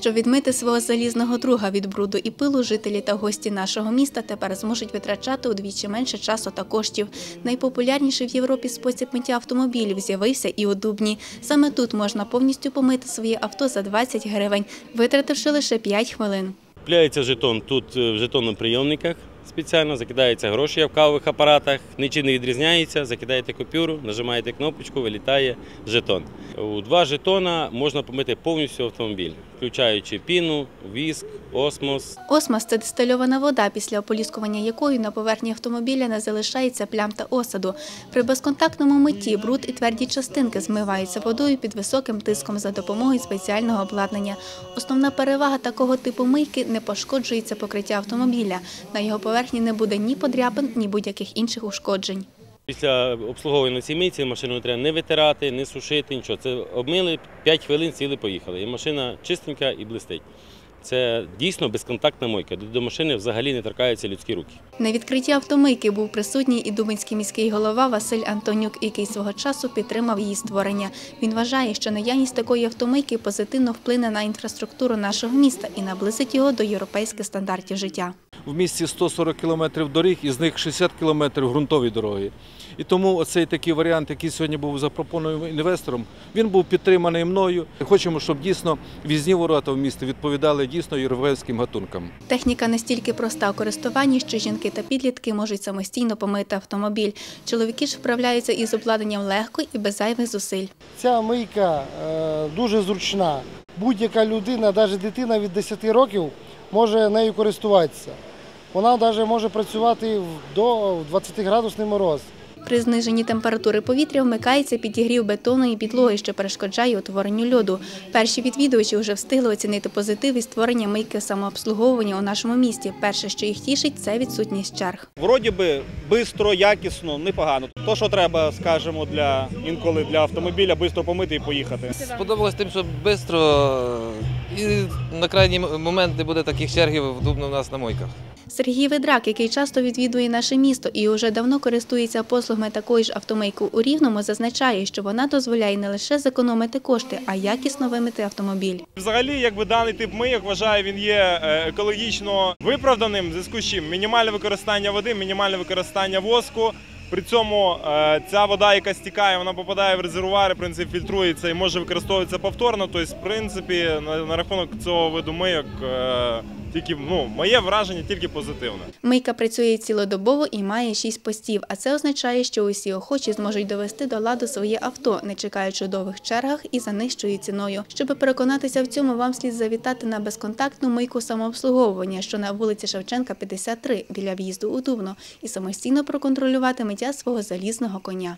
Щоб відмити свого залізного друга від бруду і пилу, жителі та гості нашого міста тепер зможуть витрачати удвічі менше часу та коштів. Найпопулярніший в Європі спосіб миття автомобілів з'явився і у Дубні. Саме тут можна повністю помити своє авто за 20 гривень, витративши лише 5 хвилин. Купляється жетон тут е, в жетоноприйомниках спеціально, закидається гроші в кавових апаратах, нічим не відрізняється, закидаєте купюру, нажимаєте кнопочку, вилітає жетон. У два жетона можна помити повністю автомобіль, включаючи піну, віск, осмос. Осмос – це дистильована вода, після ополіскування якою на поверхні автомобіля не залишається плям та осаду. При безконтактному митті бруд і тверді частинки змиваються водою під високим тиском за допомогою спеціального обладнання. Основна перевага такого типу мийки – не пошкоджується покриття автомобіля. На його поверхні не буде ні подряпин, ні будь-яких інших ушкоджень. Після обслуговування на цій машину треба не витирати, не сушити, нічого. Це обмили 5 хвилин, сіли, поїхали. І машина чистенька і блистить. Це дійсно безконтактна мойка. До машини взагалі не торкаються людські руки. На відкритті автомийки був присутній і дубинський міський голова Василь Антонюк, який свого часу підтримав її створення. Він вважає, що наявність такої автомийки позитивно вплине на інфраструктуру нашого міста і наблизить його до європейських стандартів життя. В місті 140 кілометрів доріг, із них 60 кілометрів ґрунтові дороги. І тому оцей такий варіант, який сьогодні був запропонований інвестором, він був підтриманий мною. Хочемо, щоб дійсно в'їзні ворота в місті відповідали дійсно європейським гатункам. Техніка настільки проста у користуванні, що жінки та підлітки можуть самостійно помити автомобіль. Чоловіки ж вправляються із обладнанням легко і без зайвих зусиль. Ця мийка е, дуже зручна. Будь-яка людина, навіть дитина від 10 років, може нею користуватися. Вона навіть може працювати до 20-градусний мороз. При зниженні температури повітря вмикається підігрів бетону і підлоги, що перешкоджає утворенню льоду. Перші відвідувачі вже встигли оцінити позитив і створення мийки самообслуговування у нашому місті. Перше, що їх тішить, це відсутність черг. Вроді би швидко, якісно, непогано. То, що треба, скажімо, для інколи для автомобіля, швидко помити і поїхати. Сподобалось тим, що швидко і на крайній момент не буде таких чергів вдубно в нас на мойках. Сергій Ведрак, який часто відвідує наше місто і уже давно користується послугами такої ж автомийки у Рівному, зазначає, що вона дозволяє не лише зекономити кошти, а якісно вимити автомобіль. Взагалі, якби даний тип мийок вважаю, він є е, екологічно виправданим, в зв'язку з чим мінімальне використання води, мінімальне використання воску. При цьому е, ця вода, яка стікає, вона попадає в резервуари, в принципі, фільтрується і може використовуватися повторно. Тобто, в принципі, на, на рахунок цього виду мийок, е, тільки ну, моє враження тільки позитивне. Мийка працює цілодобово і має шість постів, а це означає, що усі охочі зможуть довести до ладу своє авто, не чекаючи довгих чергах і за нижчою ціною. Щоб переконатися в цьому, вам слід завітати на безконтактну мийку самообслуговування, що на вулиці Шевченка, 53, біля в'їзду у Дубно, і самостійно проконтролювати миття свого залізного коня.